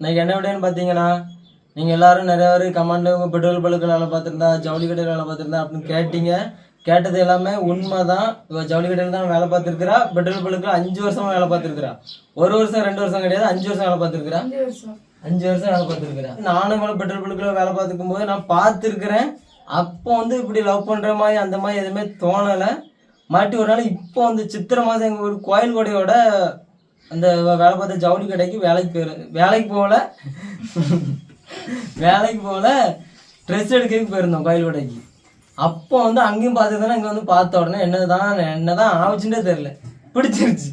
இன்னைக்கு என்ன விடன்னு பார்த்தீங்கன்னா நீங்கள் எல்லாரும் நிறைய பேர் கமாண்ட் உங்கள் பெட்ரோல் பழுக்கில் வேலை பார்த்துருந்தா ஜவுளி கடையில் வேலை பார்த்துருந்தா அப்படின்னு கேட்டீங்க. கேட்டது எல்லாமே உண்மை தான் இவ ஜவுளி கடையில் தான் வேலை பார்த்துருக்குறா பெட்ரோல் பழுக்கில் அஞ்சு வருஷமா வேலை பார்த்துருக்குறா. ஒரு வருஷம் ரெண்டு வருஷம் கிடையாது அஞ்சு வருஷம் வேலை பார்த்துருக்குறா. அஞ்சு வருஷம். அஞ்சு வருஷம் வேலை பார்த்துருக்குறேன் நானும் கூட பெட்ரோல் பழுக்கில் வேலை பார்த்துக்கும் போது நான் பார்த்துருக்குறேன். அப்போ வந்து இப்படி லவ் பண்ணுற மாதிரி அந்த மாதிரி எதுவுமே தோணலை. மாட்டி ஒரு நாள் இப்போ வந்து சித்திரை மாதம் எங்கள் ஒரு கோயில் கொடையோட அந்த வேலை பார்த்த ஜவுளி கடைக்கு வேலைக்கு போயிரு. வேலைக்கு போகல. வேலைக்கு போகல. ட்ரெஸ் எடுக்கிறதுக்கு போயிருந்தோம் கோயில் கடைக்கு. அப்போ வந்து அங்கேயும் பார்த்துதானே இங்கே வந்து பார்த்த உடனே என்னதான் என்னதான் ஆச்சுன்னே தெரில பிடிச்சிருச்சு.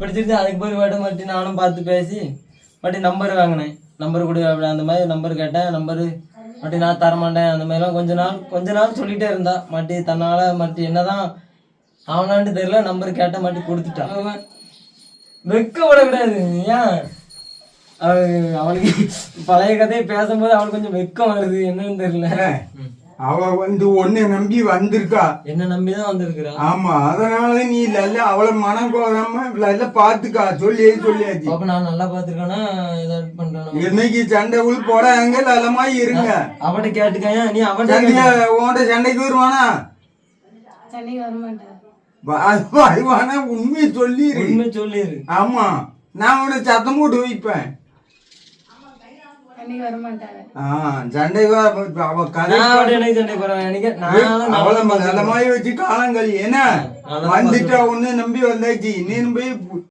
பிடிச்சிருச்சு அதுக்கு போய் வேட மாட்டி நானும் பார்த்து பேசி மாட்டி நம்பர் வாங்கினேன். நம்பர் கொடு அப்படி அந்த மாதிரி நம்பர் கேட்டேன். நம்பரு மாட்டி நான் தரமாட்டேன். அந்த மாதிரிலாம் கொஞ்ச நாள் கொஞ்ச நாள் சொல்லிகிட்டே இருந்தா. மாட்டி தன்னால் மாட்டி என்னதான் அவனான்ட்டு தெரியல. நம்பர் கேட்டேன் மாட்டி கொடுத்துட்டான் அவன் வெக்கப்படக்கூடாது ஏன்? அவ அவனுக்கு பழைய கதையை பேசும்போது அவனுக்கு கொஞ்சம் வெக்கம் வருது என்னன்னு தெரியல. அவ வந்து ஒன்ன நம்பி வந்திருக்கா. என்ன நம்பிதான் வந்திருக்கிறா. ஆமா அதனால நீ இல்ல அவளை மனம் கோராம இல்ல பாத்துக்கா சொல்லி சொல்லியாச்சு. அப்ப நான் நல்லா பாத்துருக்கேன்னா ஏதாவது பண்றேன்? என்னைக்கு சண்டை உள் போடாங்க நல்லமா இருங்க. அவட்ட கேட்டுக்கயா நீ அவட்ட சண்டைக்கு வருவானா? சென்னைக்கு வர மாட்டார் வ- வருவானா உண்மையை சொல்லிரு. உண்மை சொல்லிரு. ஆமா. நான் உன்னை சத்தம் போட்டு வைப்பேன். அவளை வச்சு காலங்களி என்ன? வந்துட்டா ஒண்ணு நம்பி வந்தாச்சு. நீ போய்